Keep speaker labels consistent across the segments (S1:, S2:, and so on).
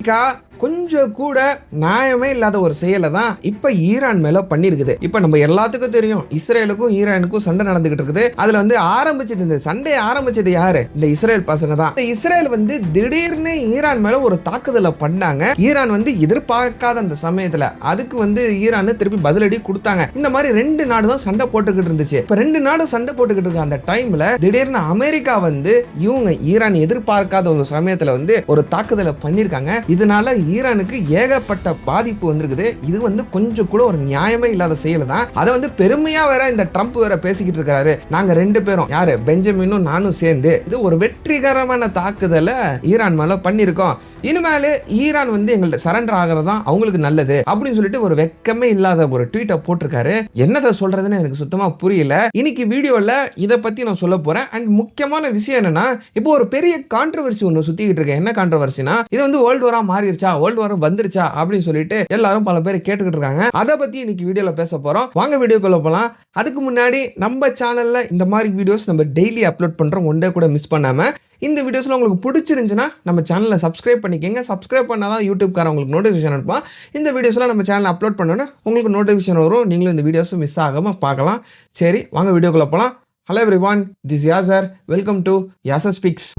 S1: America கொஞ்சம் கூட நியாயமே இல்லாத ஒரு செயலை தான் இப்போ ஈரான் மேல பண்ணியிருக்குது இப்போ நம்ம எல்லாத்துக்கும் தெரியும் இஸ்ரேலுக்கும் ஈரானுக்கும் சண்டை நடந்துகிட்டு இருக்குது. அதுல வந்து ஆரம்பிச்சது இந்த சண்டையை ஆரம்பிச்சது யாரு? இந்த இஸ்ரேல் பசங்க தான். இந்த இஸ்ரேல் வந்து திடீர்னு ஈரான் மேல ஒரு தாக்குதலை பண்ணாங்க. ஈரான் வந்து எதிர்பார்க்காத அந்த சமயத்துல அதுக்கு வந்து ஈரான் திருப்பி பதிலடி கொடுத்தாங்க. இந்த மாதிரி ரெண்டு நாடு தான் சண்டை போட்டுக்கிட்டு இருந்துச்சு. இப்போ ரெண்டு நாடும் சண்டை போட்டுக்கிட்டு இருக்க அந்த டைம்ல திடீர்னு அமெரிக்கா வந்து இவங்க ஈரான் எதிர்பார்க்காத ஒரு சமயத்துல வந்து ஒரு தாக்குதலை பண்ணியிருக்காங்க இதனால ஈரானுக்கு ஏகப்பட்ட பாதிப்பு வந்திருக்குது. இது வந்து கொஞ்சம் கூட ஒரு நியாயமே இல்லாத செயல் தான். அதை வந்து பெருமையா வேற இந்த ட்ரம்ப் வேற பேசிக்கிட்டு இருக்காரு. நாங்க ரெண்டு பேரும் யாரு? பெஞ்சமினும் நானும் சேர்ந்து. இது ஒரு வெற்றிகரமான தாக்குதலை ஈரான் மேல பண்ணியிருக்கோம். இனிமேல் ஈரான் வந்து எங்கள்ட்ட சரண்டர் ஆகிறது தான் அவங்களுக்கு நல்லது அப்படின்னு சொல்லிட்டு ஒரு வெக்கமே இல்லாத ஒரு ட்வீட்டை போட்டிருக்காரு. என்னதை சொல்றதுன்னு எனக்கு சுத்தமா புரியல. இன்னைக்கு வீடியோல இதை பத்தி நான் சொல்ல போறேன். அண்ட் முக்கியமான விஷயம் என்னன்னா இப்போ ஒரு பெரிய கான்ட்ரவர்சி ஒன்று சுத்திக்கிட்டு இருக்கேன் என்ன கான்ட்ரவர்சினா இது வந்து வேர்ல்டு வாரா மாறிடுச்சா வேர்ல்டு வாரம் வந்துருச்சா அப்படின்னு சொல்லிட்டு எல்லாரும் பல பேர் கேட்டுக்கிட்டு இருக்காங்க. அதை பற்றி இன்னைக்கு வீடியோவில் பேச போகிறோம் வாங்க வீடியோக்குள்ள போகலாம் அதுக்கு முன்னாடி நம்ம சேனலில் இந்த மாதிரி வீடியோஸ் நம்ம டெய்லி அப்லோட் பண்ணுறோம் ஒன் டே கூட மிஸ் பண்ணாமல் இந்த வீடியோஸில் உங்களுக்கு பிடிச்சிருந்துச்சுன்னா நம்ம சேனலை சப்ஸ்கிரைப் பண்ணிக்கங்க. சப்ஸ்கிரைப் பண்ணால் தான் யூடியூப்காரன் உங்களுக்கு நோட்டிஃபிகேஷன் அனுப்பான் இந்த வீடியோஸ்லாம் நம்ம சேனலில் அப்லோட் பண்ணோன்னா உங்களுக்கு நோட்டிஃபிகேஷன் வரும். நீங்களும் இந்த வீடியோஸ் மிஸ் ஆகாமல் பார்க்கலாம். சரி வாங்க வீடியோக்குள்ளே போகலாம் hello everyone this Yasar welcome to Yasar speaks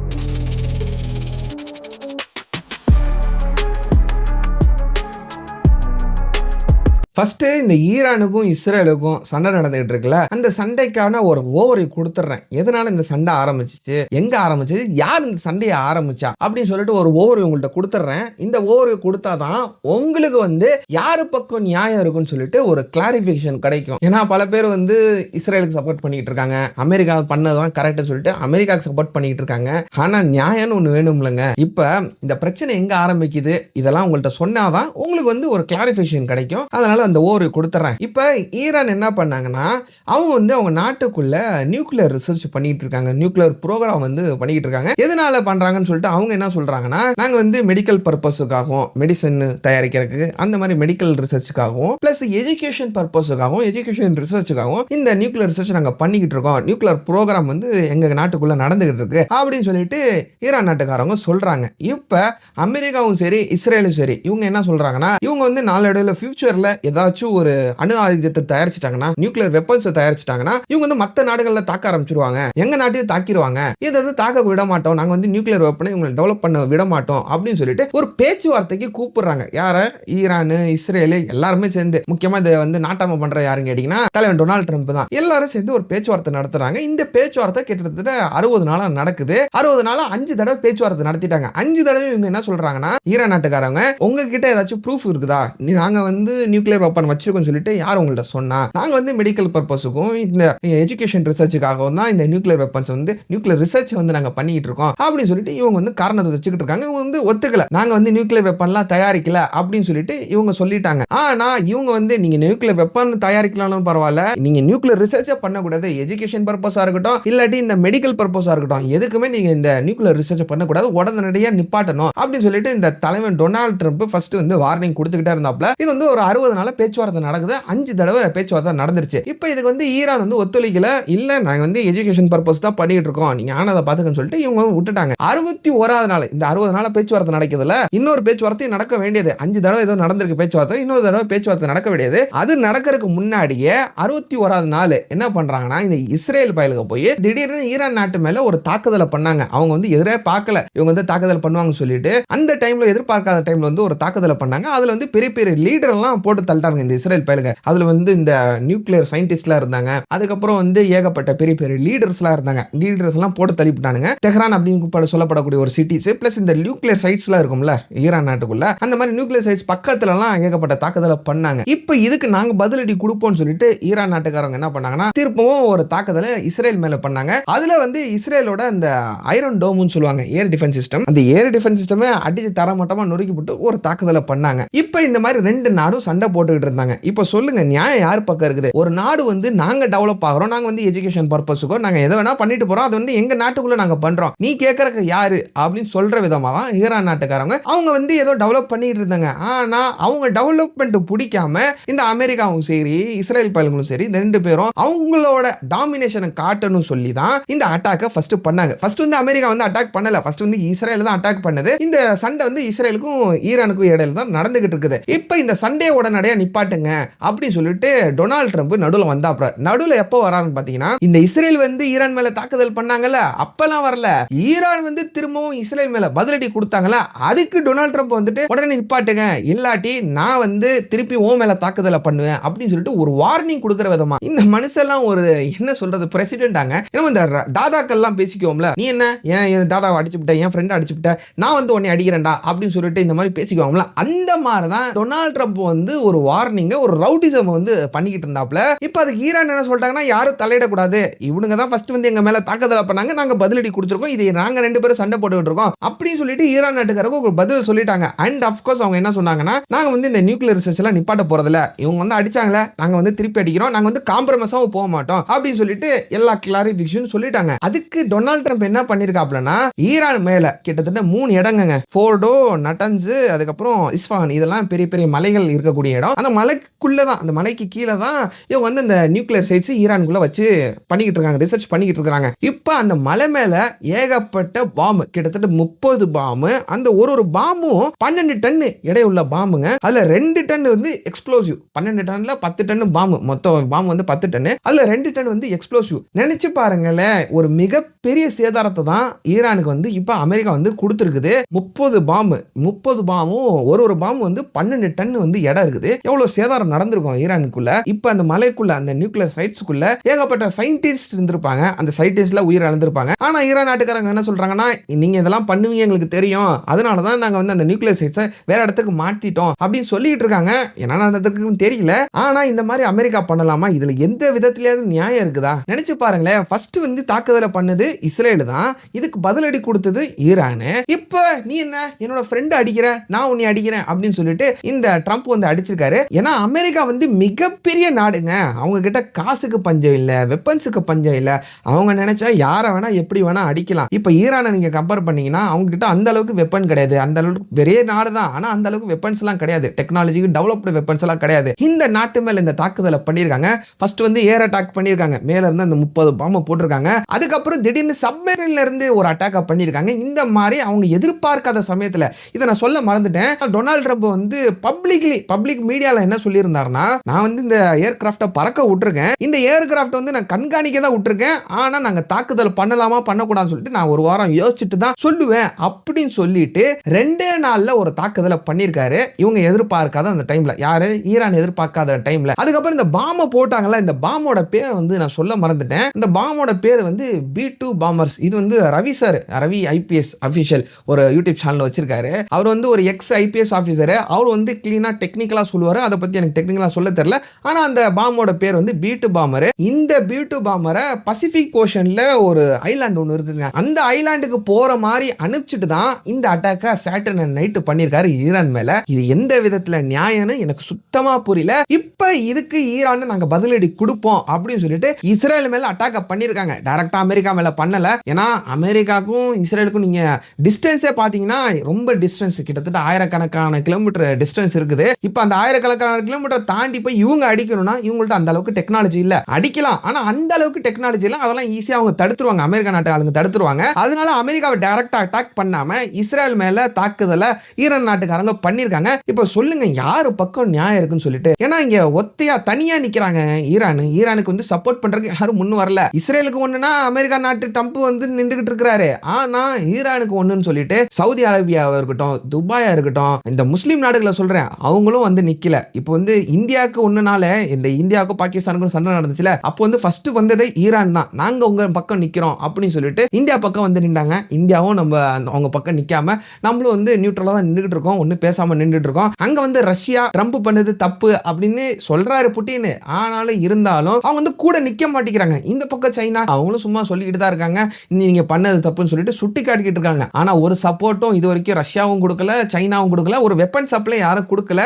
S1: first இந்த ஈரானுக்கும் இஸ்ரேலுக்கும் சண்டை நடந்துகிட்டு இருக்குல்ல அந்த சண்டைக்கான ஒரு ஓவரை கொடுத்துட்றேன். எதனால இந்த சண்டை ஆரம்பிச்சிச்சு? எங்க ஆரம்பிச்சிச்சு? யார் இந்த சண்டையை ஆரம்பிச்சா? அப்படின்னு சொல்லிட்டு ஒரு ஓவர் உங்கள்கிட்ட கொடுத்துட்றேன். இந்த ஓவரை கொடுத்தாதான் உங்களுக்கு வந்து யாரு பக்கம் நியாயம் இருக்குன்னு சொல்லிட்டு ஒரு கிளாரிஃபிகேஷன் கிடைக்கும். ஏன்னா பல பேர் வந்து இஸ்ரேலுக்கு சப்போர்ட் பண்ணிட்டு இருக்காங்க. அமெரிக்கா பண்ணதான் கரெக்ட்னு சொல்லிட்டு அமெரிக்காவுக்கு சப்போர்ட் பண்ணிட்டு இருக்காங்க. ஆனா நியாயம்னு ஒன்று வேணும்லங்க. இப்போ இந்த பிரச்சனை எங்க ஆரம்பிக்குது? இதெல்லாம் உங்கள்கிட்ட சொன்னாதான் உங்களுக்கு வந்து ஒரு கிளாரிஃபிகேஷன் கிடைக்கும். அதனால அந்த ஓவர் கொடுத்துட்றேன் இப்போ ஈரான் என்ன பண்ணாங்கன்னா அவங்க வந்து அவங்க நாட்டுக்குள்ள நியூக்ளியர் ரிசர்ச் பண்ணிட்டு இருக்காங்க. நியூக்ளியர் ப்ரோக்ராம் வந்து பண்ணிட்டு இருக்காங்க. எதனால பண்றாங்கன்னு சொல்லிட்டு அவங்க என்ன சொல்றாங்கன்னா நாங்க வந்து மெடிக்கல் பர்பஸுக்காகவும் மெடிசன் தயாரிக்கிறதுக்கு அந்த மாதிரி மெடிக்கல் ரிசர்ச்சுக்காகவும் பிளஸ் எஜுகேஷன் பர்பஸுக்காகவும் எஜுகேஷன் ரிசர்ச்சுக்காகவும் இந்த நியூக்ளியர் ரிசர்ச் நாங்க பண்ணிக்கிட்டு இருக்கோம். நியூக்ளியர் ப்ரோக்ராம் வந்து எங்க நாட்டுக்குள்ள நடந்துகிட்டு இருக்கு அப்படின்னு சொல்லிட்டு ஈரான் நாட்டுக்காரங்க சொல்றாங்க. இப்ப அமெரிக்காவும் சரி இஸ்ரேலும் சரி இவங்க என்ன சொல்றாங்கன்னா இவங்க வந்து நாளடைவில் ஃபியூச்சர்ல ஏதாச்சும் ஒரு அணு ஆயுதத்தை தயாரிச்சிட்டாங்கன்னா நியூக்ளியர் வெப்பன்ஸை தயாரிச்சிட்டாங்கன்னா இவங்க வந்து மற்ற நாடுகளில் தாக்க ஆரம்பிச்சிருவாங்க. எங்க நாட்டையும் தாக்கிடுவாங்க இதை வந்து தாக்க விட மாட்டோம். நாங்க வந்து நியூக்ளியர் வெப்பனை இவங்களை டெவலப் பண்ண விட மாட்டோம் அப்படின்னு சொல்லிட்டு ஒரு பேச்சுவார்த்தைக்கு கூப்பிடுறாங்க. யார? ஈரான் இஸ்ரேலு எல்லாருமே சேர்ந்து. முக்கியமா இதை வந்து நாட்டாம பண்ற யாருன்னு கேட்டீங்கன்னா தலைவன் டொனால்டு ட்ரம்ப் தான். எல்லாரும் சேர்ந்து ஒரு பேச்சுவார்த்தை நடத்துறாங்க. இந்த பேச்சுவார்த்தை கிட்டத்தட்ட அறுபது நாளா நடக்குது. அறுபது நாளா அஞ்சு தடவை பேச்சுவார்த்தை நடத்திட்டாங்க. அஞ்சு தடவை இவங்க என்ன சொல்றாங்கன்னா ஈரான் நாட்டுக்காரங்க உங்ககிட்ட ஏதாச்சும் ப்ரூஃப் இருக்குதா? நாங்க வந்து நியூக்ளியர் வெப்பன் வச்சிருக்கோம் சொல்லிட்டு யார் உங்கள்ட்ட சொன்னா? நாங்க வந்து மெடிக்கல் பர்பஸுக்கும் இந்த எஜுகேஷன் ரிசர்ச்சுக்காகவும் தான் இந்த நியூக்ளியர் வெப்பன்ஸ் வந்து நியூக்ளியர் ரிசர்ச் வந்து நாங்க பண்ணிட்டு இருக்கோம். அப்படின்னு சொல்லிட்டு இவங்க வந்து காரணத்தை வச்சுக்கிட்டு இருக்காங்க. இவங்க வந்து ஒத்துக்கல. நாங்க வந்து நியூக்ளியர் வெப்பன்லாம் தயாரிக்கல அப்படின்னு சொல்லிட்டு இவங்க சொல்லிட்டாங்க. ஆனா இவங்க வந்து நீங்க நியூக்ளியர் வெப்பன் தயாரிக்கலாம்னு பரவாயில்ல. நீங்க நியூக்ளியர் ரிசர்ச்சே பண்ணக்கூடாது. எஜுகேஷன் பர்பஸா இருக்கட்டும் இல்லாட்டி இந்த மெடிக்கல் பர்பஸா இருக்கட்டும். எதுக்குமே நீங்க இந்த நியூக்ளியர் ரிசர்ச் பண்ணக்கூடாது. உடனடியாக நிப்பாட்டணும் அப்படின்னு சொல்லிட்டு இந்த தலைவன் டொனால்ட் ட்ரம்ப் ஃபர்ஸ்ட் வந்து வார்னிங் கொடுத்துக்கிட்டே இருந்தாப்ல. இது வந்து ஒரு அறுபது நாள் பேச்சுவார்த்தை நடக்குது. அஞ்சு தடவை பேச்சுவார்த்தை நடந்துருச்சு. இப்போ இதுக்கு வந்து ஈரான் வந்து ஒத்துழைக்கல. இல்ல நாங்க வந்து எஜுகேஷன் பர்பஸ் தான் பண்ணிட்டு இருக்கோம். நீங்க ஆனதை பாத்துக்கன்னு சொல்லிட்டு இவங்க விட்டுட்டாங்க. அறுபத்தி ஓராவது நாள் இந்த அறுபது நாள் பேச்சுவார்த்தை நடக்குதுல இன்னொரு பேச்சுவார்த்தை நடக்க வேண்டியது. அஞ்சு தடவை ஏதோ நடந்திருக்கு பேச்சுவார்த்தை இன்னொரு தடவை பேச்சுவார்த்தை நடக்க வேண்டியது. அது நடக்கிறதுக்கு முன்னாடியே அறுபத்தி ஓராவது நாள் என்ன பண்றாங்கன்னா இந்த இஸ்ரேல் பயலுக்கு போய் திடீர்னு ஈரான் நாட்டு மேல ஒரு தாக்குதலை பண்ணாங்க. அவங்க வந்து எதிரே பார்க்கல. இவங்க வந்து தாக்குதல் பண்ணுவாங்கன்னு சொல்லிட்டு அந்த டைம்ல எதிர்பார்க்காத டைம்ல வந்து ஒரு தாக்குதலை பண்ணாங்க. அதுல வந்து பெரிய பெரிய லீடர் எல்லாம் போட்டு தள்ளிட்டாங்க இந்த இஸ்ரேல் பயலுங்க. அதுல வந்து இந்த நியூக்ளியர் சயின்டிஸ்ட்லாம் இருந்தாங்க. அதுக்கப்புறம் வந்து ஏகப்பட்ட பெரிய பெரிய லீடர்ஸ்லாம் இருந்தாங்க. லீடர்ஸ் எல்லாம் போட்டு தள்ளிவிட்டானுங்க. தெஹ்ரான் அப்படின்னு சொல்லப்படக்கூடிய ஒரு சிட்டிஸ் பிளஸ் இந்த நியூக்ளியர் சைட்ஸ்லாம் இருக்கும்ல ஈரான் நாட்டுக்குள்ள அந்த மாதிரி நியூக்ளியர் சைட்ஸ் பக்கத்துலலாம் ஏகப்பட்ட தாக்குதலை பண்ணாங்க. இப்போ இதுக்கு நாங்க பதிலடி கொடுப்போம்னு சொல்லிட்டு ஈரான் நாட்டுக்காரங்க என்ன பண்ணாங்கன்னா திருப்பவும் ஒரு தாக்குதலை இஸ்ரேல் மேல பண்ணாங்க. அதுல வந்து இஸ்ரேலோட அந்த ஐரன் டோம்னு சொல்லுவாங்க ஏர் டிஃபென்ஸ் சிஸ்டம் அந்த ஏர் டிஃபென்ஸ் சிஸ்டமே அடிச்சு தரமட்டமா நொறுக்கி போட்டு ஒரு தாக்குதலை பண்ணாங்க. இப்போ இந்த மாதிரி ரெண்டு நாடும் சண்டை போட்டு போட்டுக்கிட்டு இருந்தாங்க. இப்போ சொல்லுங்க நியாயம் யார் பக்கம் இருக்குது? ஒரு நாடு வந்து நாங்க டெவலப் ஆகிறோம் நாங்க வந்து எஜுகேஷன் பர்பஸுக்கோ நாங்க எதை வேணா பண்ணிட்டு போறோம் அது வந்து எங்க நாட்டுக்குள்ள நாங்க பண்றோம். நீ கேட்கறக்கு யாரு? அப்படின்னு சொல்ற விதமா தான் ஈரான் நாட்டுக்காரங்க அவங்க வந்து ஏதோ டெவலப் பண்ணிட்டு இருந்தாங்க. ஆனா அவங்க டெவலப்மெண்ட் பிடிக்காம இந்த அமெரிக்காவும் சரி இஸ்ரேல் பயல்களும் சரி இந்த ரெண்டு பேரும் அவங்களோட டாமினேஷனை காட்டணும் சொல்லி தான் இந்த அட்டாக்கை ஃபர்ஸ்ட் பண்ணாங்க. ஃபர்ஸ்ட் வந்து அமெரிக்கா வந்து அட்டாக் பண்ணல. ஃபர்ஸ்ட் வந்து இஸ்ரேல் தான் அட்டாக் பண்ணது. இந்த சண்டை வந்து இஸ்ரேலுக்கும் ஈரானுக்கும் இடையில தான் நடந்துகிட்டு இருக்குது. இப்போ இந்த சண்டே உடனடியாக நிப்பாட்டுங்க அப்படின்னு சொல்லிட்டு டொனால்ட் ட்ரம்ப் நடுவில் வந்தாப்புற நடுவில் எப்போ வராருன்னு பார்த்தீங்கன்னா இந்த இஸ்ரேல் வந்து ஈரான் மேலே தாக்குதல் பண்ணாங்கல்ல அப்பெல்லாம் வரல. ஈரான் வந்து திரும்பவும் இஸ்ரேல் மேலே பதிலடி கொடுத்தாங்கல்ல அதுக்கு டொனால்ட் ட்ரம்ப் வந்துட்டு உடனே நிப்பாட்டுங்க. இல்லாட்டி நான் வந்து திருப்பி ஓ மேலே தாக்குதலை பண்ணுவேன் அப்படின்னு சொல்லிட்டு ஒரு வார்னிங் கொடுக்குற விதமா. இந்த மனுஷெல்லாம் ஒரு என்ன சொல்றது பிரசிடென்டாங்க ஏன்னா இந்த தாதாக்கள்லாம் பேசிக்குவோம்ல. நீ என்ன? ஏன் என் தாதாவை அடிச்சு விட்டேன் என் ஃப்ரெண்டை அடிச்சு விட்டேன் நான் வந்து உன்னை அடிக்கிறேன்டா அப்படின்னு சொல்லிட்டு இந்த மாதிரி பேசிக்குவோம்ல அந்த மாதிரி தான் டொனால்ட் ட்ரம்ப் வந்து ஒரு வார்னிங்க ஒரு ரவுடிசம் வந்து பண்ணிக்கிட்டு இருந்தாப்ல. இப்போ அதுக்கு ஈரான் என்ன சொல்லிட்டாங்கன்னா யாரும் தலையிடக்கூடாது. இவனுங்க தான் ஃபர்ஸ்ட் வந்து எங்க மேல தாக்குதல் பண்ணாங்க நாங்க பதிலடி கொடுத்துருக்கோம். இதை நாங்க ரெண்டு பேரும் சண்டை போட்டுக்கிட்டு இருக்கோம். அப்படின்னு சொல்லிட்டு ஈரான் நாட்டுக்காரங்க ஒரு பதில் சொல்லிட்டாங்க. அண்ட் அஃப்கோர்ஸ் அவங்க என்ன சொன்னாங்கன்னா நாங்க வந்து இந்த நியூக்ளியர் ரிசர்ச் எல்லாம் நிப்பாட்ட போறதில்ல. இவங்க வந்து அடிச்சாங்களே நாங்க வந்து திருப்பி அடிக்கிறோம். நாங்க வந்து காம்ப்ரமைஸாவும் போக மாட்டோம். அப்படின்னு சொல்லிட்டு எல்லா கிளாரிபிகேஷன் சொல்லிட்டாங்க. அதுக்கு டொனால்ட் ட்ரம்ப் என்ன பண்ணிருக்காப்லன்னா ஈரான் மேல கிட்டத்தட்ட மூணு இடங்கங்க. ஃபோர்டோ நட்டன்ஸ் அதுக்கப்புறம் இஸ்ஃபான் இதெல்லாம் பெரிய பெரிய மலைகள் இருக்கக்கூடிய இடம். அந்த மலைக்குள்ளே தான் அந்த மலைக்கு கீழே தான் இவங்க வந்து இந்த நியூக்ளியர் சைட்ஸ் ஈரானுக்குள்ளே வச்சு பண்ணிக்கிட்டு இருக்காங்க ரிசர்ச் பண்ணிக்கிட்டு இருக்காங்க இப்போ அந்த மலை மேலே ஏகப்பட்ட பாம்பு கிட்டத்தட்ட முப்பது பாம்பு அந்த ஒரு ஒரு பாம்பும் பன்னெண்டு டன்னு எடையுள்ள பாம்புங்க அதில் ரெண்டு டன் வந்து எக்ஸ்ப்ளோசிவ் பன்னெண்டு டன்ல பத்து டன் பாம்பு மொத்தம் பாம்பு வந்து பத்து டன்னு அதில் ரெண்டு டன் வந்து எக்ஸ்ப்ளோசிவ் நினச்சி பாருங்களேன் ஒரு மிகப்பெரிய சேதாரத்தை தான் ஈரானுக்கு வந்து இப்போ அமெரிக்கா வந்து கொடுத்துருக்குது. முப்பது பாம்பு முப்பது பாம்பும் ஒரு ஒரு பாம்பு வந்து பன்னெண்டு டன் வந்து இடம் இருக்குது. எவ்வளவு சேதாரம் நடந்திருக்கும் ஈரானுக்குள்ள? இப்போ அந்த மலைக்குள்ள அந்த நியூக்ளியர் சைட்ஸ்க்குள்ள ஏகப்பட்ட சயின்டிஸ்ட் இருந்திருப்பாங்க. அந்த சயின்டிஸ்ட்ல உயிர் இழந்திருப்பாங்க. ஆனா ஈரான் நாட்டுக்காரங்க என்ன சொல்றாங்கன்னா நீங்க இதெல்லாம் பண்ணுவீங்க எங்களுக்கு தெரியும். அதனால தான் நாங்க வந்து அந்த நியூக்ளியர் சைட்ஸை வேற இடத்துக்கு மாத்திட்டோம். அப்படின்னு சொல்லிட்டு இருக்காங்க. என்ன நடந்ததுக்கும் தெரியல. ஆனா இந்த மாதிரி அமெரிக்கா பண்ணலாமா? இதுல எந்த விதத்திலேயாவது நியாயம் இருக்குதா? நினைச்சு பாருங்களேன். ஃபர்ஸ்ட் வந்து தாக்குதலை பண்ணது இஸ்ரேலு தான். இதுக்கு பதிலடி கொடுத்தது ஈரானு. இப்ப நீ என்ன? என்னோட ஃப்ரெண்ட் அடிக்கிற நான் உன்னை அடிக்கிறேன் அப்படின்னு சொல்லிட்டு இந்த ட்ரம்ப் வந்து அடிச்சிருக்காரு. ஏன்னா அமெரிக்கா வந்து மிகப்பெரிய நாடுங்க. அவங்க கிட்ட காசுக்கு பஞ்சம் இல்லை வெப்பன்ஸுக்கு பஞ்சம் இல்லை. அவங்க நினைச்சா யாரை வேணா எப்படி வேணா அடிக்கலாம். இப்ப ஈரானை நீங்க கம்பேர் பண்ணீங்கன்னா அவங்க கிட்ட அந்த அளவுக்கு வெப்பன் கிடையாது. அந்த அளவுக்கு பெரிய நாடு தான். ஆனால் அந்த அளவுக்கு வெப்பன்ஸ் எல்லாம் கிடையாது. டெக்னாலஜிக்கு டெவலப்டு வெப்பன்ஸ் எல்லாம் கிடையாது. இந்த நாட்டு மேல இந்த தாக்குதலை பண்ணியிருக்காங்க. ஃபர்ஸ்ட் வந்து ஏர் அட்டாக் பண்ணியிருக்காங்க. மேல இருந்து அந்த முப்பது பாம்பு போட்டிருக்காங்க. அதுக்கப்புறம் திடீர்னு சப்மேரின்ல இருந்து ஒரு அட்டாக்கை பண்ணியிருக்காங்க. இந்த மாதிரி அவங்க எதிர்பார்க்காத சமயத்துல. இதை நான் சொல்ல மறந்துட்டேன். டொனால்ட் ட்ரம்ப் வந்து பப்ளிக்லி பப்ளிக் மீடியா மீடியால என்ன சொல்லியிருந்தாருன்னா நான் வந்து இந்த ஏர்கிராஃப்டை பறக்க விட்டுருக்கேன். இந்த ஏர்கிராஃப்ட் வந்து நான் கண்காணிக்க தான் விட்டுருக்கேன். ஆனால் நாங்கள் தாக்குதல் பண்ணலாமா பண்ணக்கூடாதுன்னு சொல்லிட்டு நான் ஒரு வாரம் யோசிச்சுட்டு தான் சொல்லுவேன் அப்படின்னு சொல்லிட்டு ரெண்டே நாள்ல ஒரு தாக்குதலை பண்ணியிருக்காரு. இவங்க எதிர்பார்க்காத அந்த டைமில் யாரு? ஈரான் எதிர்பார்க்காத டைம்ல அதுக்கப்புறம் இந்த பாம்பை போட்டாங்கல்ல இந்த பாம்போட பேர் வந்து நான் சொல்ல மறந்துட்டேன். இந்த பாம்போட பேர் வந்து பி டூ பாம்பர்ஸ் இது வந்து Ravi sir Ravi IPS official ஒரு யூடியூப் சேனல் வச்சிருக்காரு. அவர் வந்து ஒரு எக்ஸ் ஐபிஎஸ் ஆஃபீஸர் அவர் வந்து கிளீனா டெக்னிக்கலா சொல்லுவார். அதை பற்றி எனக்கு டெக்னிக்கலாக சொல்ல தெரில ஆனால் அந்த பாம்போட பேர் வந்து பீட்டு பாமர். இந்த பீட்டு பாமரை பசிபிக் ஓஷனில் ஒரு ஐலாண்டு ஒன்று இருக்குங்க. அந்த ஐலாண்டுக்கு போகிற மாதிரி அனுப்பிச்சிட்டு தான் இந்த அட்டாக்கை சாட்டர்ன் நைட்டு பண்ணியிருக்காரு ஈரான் மேலே. இது எந்த விதத்தில் நியாயம்னு எனக்கு சுத்தமாக புரியல. இப்போ இதுக்கு ஈரான் நாங்கள் பதிலடி கொடுப்போம் அப்படின்னு சொல்லிட்டு இஸ்ரேல் மேலே அட்டாக்க பண்ணியிருக்காங்க. டைரக்டா அமெரிக்கா மேலே பண்ணலை. ஏன்னா அமெரிக்காவுக்கும் இஸ்ரேலுக்கும் நீங்கள் டிஸ்டன்ஸே பார்த்தீங்கன்னா ரொம்ப டிஸ்டன்ஸ் கிட்டத்தட்ட ஆயிரக்கணக்கான கிலோமீட்டர் டிஸ்டன்ஸ் இருக்குது. இப்போ அந்த ஆயிரம் ஆயிரக்கணக்கான கிலோமீட்டர் தாண்டி போய் இவங்க அடிக்கணும்னா இவங்கள்ட்ட அந்த அளவுக்கு டெக்னாலஜி இல்ல. அடிக்கலாம். ஆனா அந்த அளவுக்கு டெக்னாலஜி இல்ல. அதெல்லாம் ஈஸியா அவங்க தடுத்துருவாங்க. அமெரிக்கா நாட்டு ஆளுங்க தடுத்துருவாங்க. அதனால அமெரிக்காவை டைரக்டா அட்டாக் பண்ணாம இஸ்ரேல் மேல தாக்குதலை ஈரான் நாட்டுக்காரங்க பண்ணிருக்காங்க இப்போ சொல்லுங்க யாரு பக்கம் நியாயம் இருக்குன்னு சொல்லிட்டு. ஏன்னா இங்க ஒத்தையா தனியா நிக்கிறாங்க ஈரான். ஈரானுக்கு வந்து சப்போர்ட் பண்றதுக்கு யாரும் முன்னு வரல. இஸ்ரேலுக்கு ஒண்ணுனா அமெரிக்கா நாட்டு ட்ரம்ப் வந்து நின்றுகிட்டு இருக்கிறாரு. ஆனா ஈரானுக்கு ஒண்ணுன்னு சொல்லிட்டு சவுதி அரேபியாவா இருக்கட்டும் துபாயா இருக்கட்டும் இந்த முஸ்லீம் நாடுகளை சொல்றேன். அவங்களும் வந்து நிக்கல இப்போ வந்து இந்தியாவுக்கு ஒண்ணுனால இந்த இந்தியாவுக்கும் பாகிஸ்தானுக்கும் சண்டை நடந்துச்சுல அப்போ வந்து ஃபர்ஸ்ட் வந்ததே ஈரான் தான். நாங்க உங்க பக்கம் நிக்கிறோம் அப்படின்னு சொல்லிட்டு இந்தியா பக்கம் வந்து நின்றாங்க. இந்தியாவும் நம்ம அவங்க பக்கம் நிக்காம நம்மளும் வந்து நியூட்ரலா தான் நின்றுட்டு இருக்கோம். ஒன்றும் பேசாம நின்றுட்டு இருக்கோம். அங்க வந்து ரஷ்யா ட்ரம்ப் பண்ணது தப்பு அப்படின்னு சொல்றாரு புட்டின்னு. ஆனாலும் இருந்தாலும் அவங்க வந்து கூட நிக்க மாட்டேங்கிறாங்க. இந்த பக்கம் சைனா அவங்களும் சும்மா சொல்லிக்கிட்டு தான் இருக்காங்க. நீங்க பண்ணது தப்புன்னு சொல்லிட்டு சுட்டி காட்டிக்கிட்டு இருக்காங்க. ஆனா ஒரு சப்போர்ட்டும் இது வரைக்கும் ரஷ்யாவும் கொடுக்கல சைனாவும் கொடுக்கல. ஒரு வெப்பன் சப்ளை யாரும் கொடுக்கல.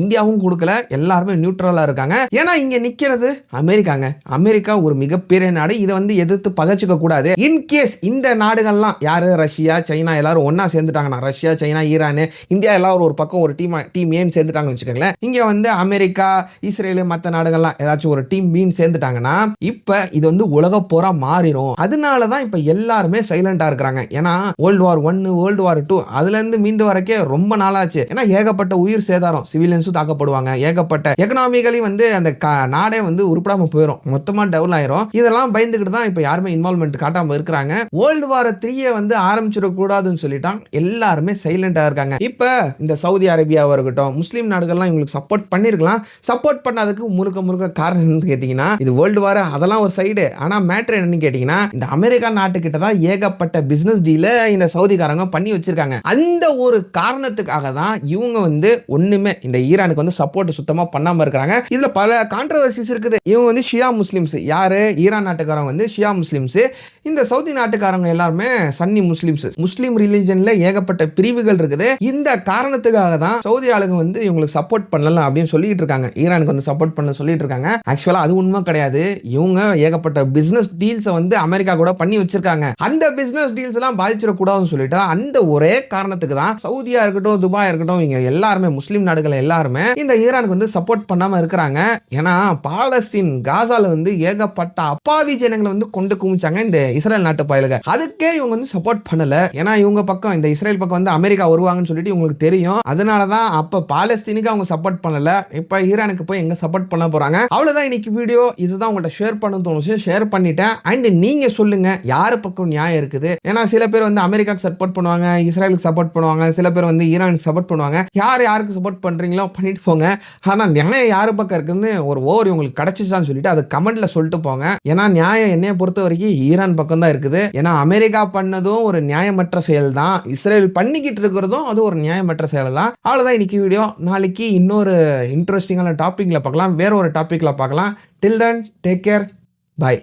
S1: இந்தியாவும் ரஷ்யாவும் கொடுக்கல. எல்லாருமே நியூட்ரலா இருக்காங்க. ஏன்னா இங்க நிக்கிறது அமெரிக்காங்க. அமெரிக்கா ஒரு மிகப்பெரிய நாடு. இதை வந்து எதிர்த்து பகச்சுக்க கூடாது. இன்கேஸ் இந்த நாடுகள்லாம் யாரு? ரஷ்யா சைனா எல்லாரும் ஒன்றா சேர்ந்துட்டாங்கன்னா ரஷ்யா சைனா ஈரான் இந்தியா எல்லாரும் ஒரு பக்கம் ஒரு டீம் டீம் ஏன்னு சேர்ந்துட்டாங்கன்னு வச்சுக்கோங்களேன். இங்க வந்து அமெரிக்கா இஸ்ரேலு மற்ற நாடுகள்லாம் ஏதாச்சும் ஒரு டீம் மீன் சேர்ந்துட்டாங்கன்னா இப்ப இது வந்து உலக போரா மாறிடும் அதனால தான் இப்ப எல்லாருமே சைலண்டா இருக்கிறாங்க. ஏன்னா வேர்ல்டு வார் ஒன்னு வேர்ல்டு வார் டூ அதுல இருந்து மீண்டு வரக்கே ரொம்ப நாளாச்சு. ஏன்னா ஏகப்பட்ட உயிர் சேதாரம் சிவிலியன்ஸும் தாக்கப்படுவாங்க ஏகப்பட்ட எக்கனாமிக்கலி வந்து அந்த நாடே வந்து உருப்படாம போயிடும் மொத்தமா டவுல் ஆயிரும். இதெல்லாம் பயந்துக்கிட்டு தான் இப்போ யாருமே இன்வால்மெண்ட் காட்டாம இருக்கிறாங்க. வேர்ல்டு வார த்ரீயை வந்து ஆரம்பிச்சிடக்கூடாதுன்னு சொல்லிட்டான் எல்லாருமே சைலண்டா இருக்காங்க. இப்ப இந்த சவுதி அரேபியாவாக இருக்கட்டும் முஸ்லீம் நாடுகள்லாம் இவங்களுக்கு சப்போர்ட் பண்ணிருக்கலாம். சப்போர்ட் பண்ணதுக்கு முழுக்க முழுக்க காரணம் என்னன்னு கேட்டீங்கன்னா இது வேர்ல்டு வார அதெல்லாம் ஒரு சைடு ஆனா மேட்ரு என்னன்னு கேட்டீங்கன்னா இந்த அமெரிக்கா நாட்டுக்கிட்ட தான் ஏகப்பட்ட பிசினஸ் டீல இந்த சவுதிக்காரங்க பண்ணி வச்சிருக்காங்க. அந்த ஒரு காரணத்துக்காக தான் இவங்க வந்து ஒண்ணுமே இந்த ஈரானுக்கு வந்து சப்போர்ட் சுத்தமா பண்ணாம இருக்காங்க இதுல பல கான்ட்ரவர்சிஸ் இருக்குது. இவங்க வந்து ஷியா முஸ்லிம்ஸ். யாரு? ஈரான் நாட்டுக்காரங்க வந்து ஷியா முஸ்லிம்ஸ். இந்த சவுதி நாட்டுக்காரங்க எல்லாருமே சன்னி முஸ்லிம்ஸ். முஸ்லீம் ரிலீஜன்ல ஏகப்பட்ட பிரிவுகள் இருக்குது. இந்த காரணத்துக்காக தான் சவுதி ஆளுங்க வந்து இவங்களுக்கு சப்போர்ட் பண்ணலாம் அப்படின்னு சொல்லிட்டு இருக்காங்க. ஈரானுக்கு வந்து சப்போர்ட் பண்ண சொல்லிட்டு இருக்காங்க. ஆக்சுவலா அது உண்மை கிடையாது. இவங்க ஏகப்பட்ட பிசினஸ் டீல்ஸை வந்து அமெரிக்கா கூட பண்ணி வச்சிருக்காங்க. அந்த பிசினஸ் டீல்ஸ் எல்லாம் பாதிச்சிடக்கூடாதுன்னு சொல்லிட்டு அந்த ஒரே காரணத்துக்கு தான் சவுதியா இருக்கட்டும் துபாய் இருக்கட்டும் இங்க எல்லாருமே முஸ்லீம் நாடுகள் எல்லாருமே இந்த ஈரானுக்கு வந்து சப்போர்ட் பண்ணாம இருக்கிறாங்க. ஏன்னா பாலஸ்தீன் காசால வந்து ஏகப்பட்ட அப்பாவி ஜனங்களை வந்து கொண்டு குமிச்சாங்க இந்த இஸ்ரேல் நாட்டு பயலுக. அதுக்கே இவங்க வந்து சப்போர்ட் பண்ணல. ஏன்னா இவங்க பக்கம் இந்த இஸ்ரேல் பக்கம் வந்து அமெரிக்கா வருவாங்கன்னு சொல்லிட்டு இவங்களுக்கு தெரியும். அதனால தான் அப்ப பாலஸ்தீனுக்கு அவங்க சப்போர்ட் பண்ணல. இப்ப ஈரானுக்கு போய் எங்க சப்போர்ட் பண்ண போறாங்க? அவ்வளவுதான் இன்னைக்கு வீடியோ இதுதான் உங்கள்ட்ட ஷேர் பண்ண தோணுச்சு. ஷேர் பண்ணிட்டேன். அண்ட் நீங்க சொல்லுங்க யாரு பக்கம் நியாயம் இருக்குது? ஏன்னா சில பேர் வந்து அமெரிக்காக்கு சப்போர்ட் பண்ணுவாங்க இஸ்ரேலுக்கு சப்போர்ட் பண்ணுவாங்க சில பேர் வந்து ஈரானுக்கு சப்போர்ட் பண்ணுவாங்க. யார் யாருக்கு சப்போர்ட் பண்றீங்களோ பண்ணிட்டு போங்க. ஆனால் நியாயம் யாரு பக்கம் இருக்குதுன்னு ஒரு ஓவர் இவங்களுக்கு கிடைச்சிச்சான்னு சொல்லிட்டு அதை கமெண்ட்டில் சொல்லிட்டு போங்க. ஏன்னா நியாயம் என்னைய பொறுத்த வரைக்கும் ஈரான் பக்கம் தான் இருக்குது. ஏன்னா அமெரிக்கா பண்ணதும் ஒரு நியாயமற்ற செயல் தான் இஸ்ரேல் பண்ணிக்கிட்டு இருக்கிறதும் அது ஒரு நியாயமற்ற செயல் தான் அவ்வளோதான் இன்னைக்கு வீடியோ நாளைக்கு இன்னொரு இன்ட்ரெஸ்டிங்கான டாப்பிக்கில் பார்க்கலாம். வேற ஒரு டாப்பிக்கில் பார்க்கலாம். Till then take care bye